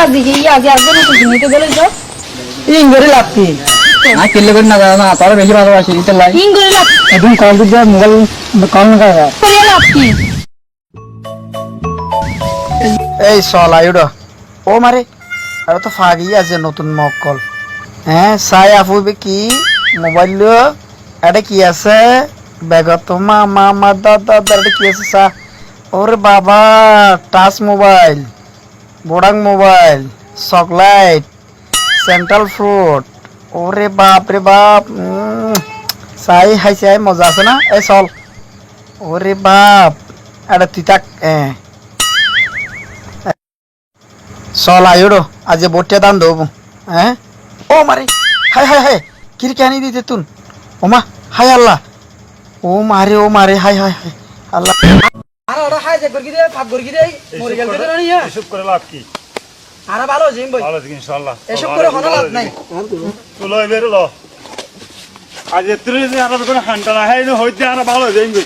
গাজি কি আজি আর কোনো কিছু নিতে গেলে তো। ইং করে লাভ কি? না কিনলে করে না না তোর বেশি ভালোবাসি এটা লাই। হিং করে লাভ একদম কল দিতে মোবাইল কল না করা করে লাভ কি? এই চল আয়ুড ও মারে আৰু তো ফাগি আছে নতুন মক্কল হ্যাঁ চাই আপুবে কি? মোবাইল লো। এটা কি আছে? বেগত তো মা মা মা দাদা এটা কি আছে চা? ওরে বাবা টাচ মোবাইল। বোডাং মোবাইল, চকলেট চেন্ট্রাল ফ্রুট ওরে বাপ রে বাপ চাই খাইছে আই মজা আছে না? এই চল। ওরে বাপ এটা তিতাক এ। চল আয়ুড়ো আজ বটিয়া দান দেবো হ্যাঁ ও মারে হাই হাই হাই কির কেন দিতে তুন। ও মা হাই, আল্লাহ। ও মারে ও মারে হাই হাই হাই, আল্লাহ। আর ওরা হাই যে গরগি দে ফাপ গরগি দে মরে গেল তো না এসব করে লাভ কি? আর ভালো জিম বই। ভালো আছে ইনশাল্লাহ এসব করে হনো লাভ নাই। তুলো এবার লো। আজ এত্রে যে আর কোনো হান্টা না হয় হইতে আর ভালো হয়ে যাইবে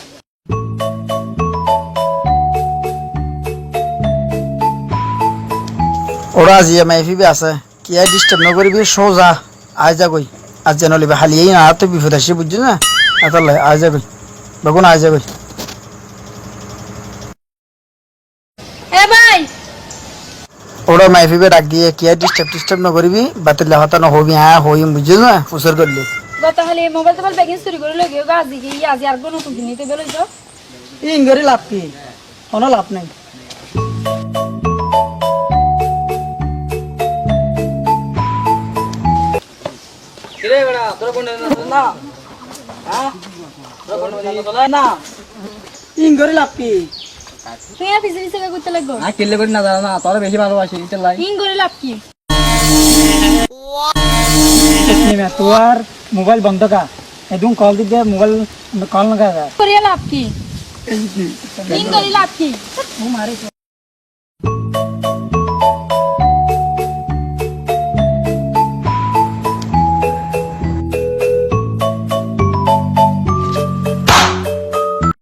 ওরা আজি মাইফিবি আছে কি আর ডিস্টার্ব নকরিবি সোজা আয় যা গই আজ হালিয়েই না আর তো বিপদ আসি বুঝছি না? লাই আয় বেগুন আয় যা এ ভাই। ওরা মাইফিবে ডাক দিয়ে কি আর ডিস্টার্ব টিস্টার্ব নকরিবি বাতিল হতা নহবি হ্যাঁ হইম বুঝছি না? ফুসর করলি। গত হলে মোবাইল টোবাইল ব্যাগিং চুরি করে লগে গাজি কি আজি আর কোনো কিছু নিতে গেলে তো। ইং করে লাভ কি? কোনো লাভ নাই। কিরে বেড়া তোর কোন না হ্যাঁ? তোর কোন না ইং করে লাভ কি? তুই আর পিছে পিছে করতে লাগবো? না কিনলে করে না দাদা না তোর বেশি ভালোবাসি এটা লাই। হিং করে লাভ কি? নেমে তোর মোবাইল বন্ধ কা একদম কল দিতে মোবাইল কল না করে। লাভ কি? হিং করে লাভ কি? মারে।